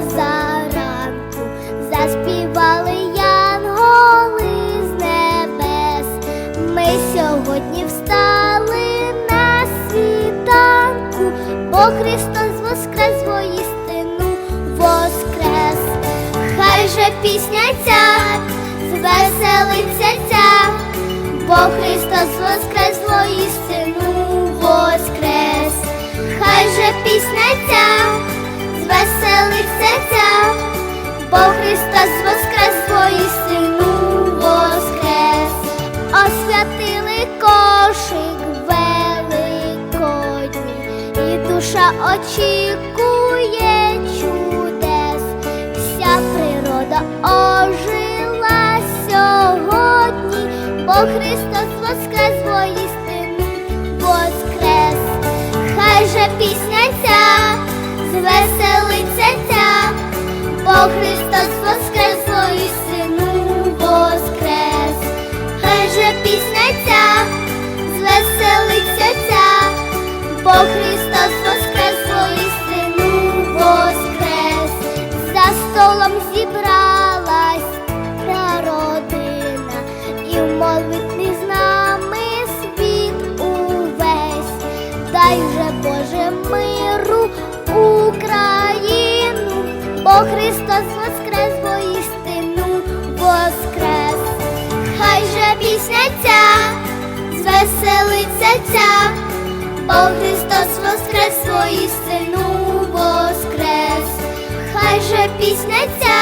заранку заспівали янголи з небес. Ми сьогодні встали на світанку, бо Христос воскрес воістину воскрес. Хай же пісня ця звеселиться ця, бо Христос воскрес воістину воскрес. Хай же пісня душа очікує чудес, вся природа ожила сьогодні, бо Христос воскрес, воістину воскрес, хай же пісня ця звеселиться ця, бо Христос воскрес, воістину воскрес, хай же пісня ця звеселиться ця, бо Христос зібралась та родина, і в молитві з нами світ увесь, дай же Боже миру Україну, бо Христос воскрес, воістину воскрес, хай же пісня ця звеселиться ця, бо Христос воскрес, хай же пісня ця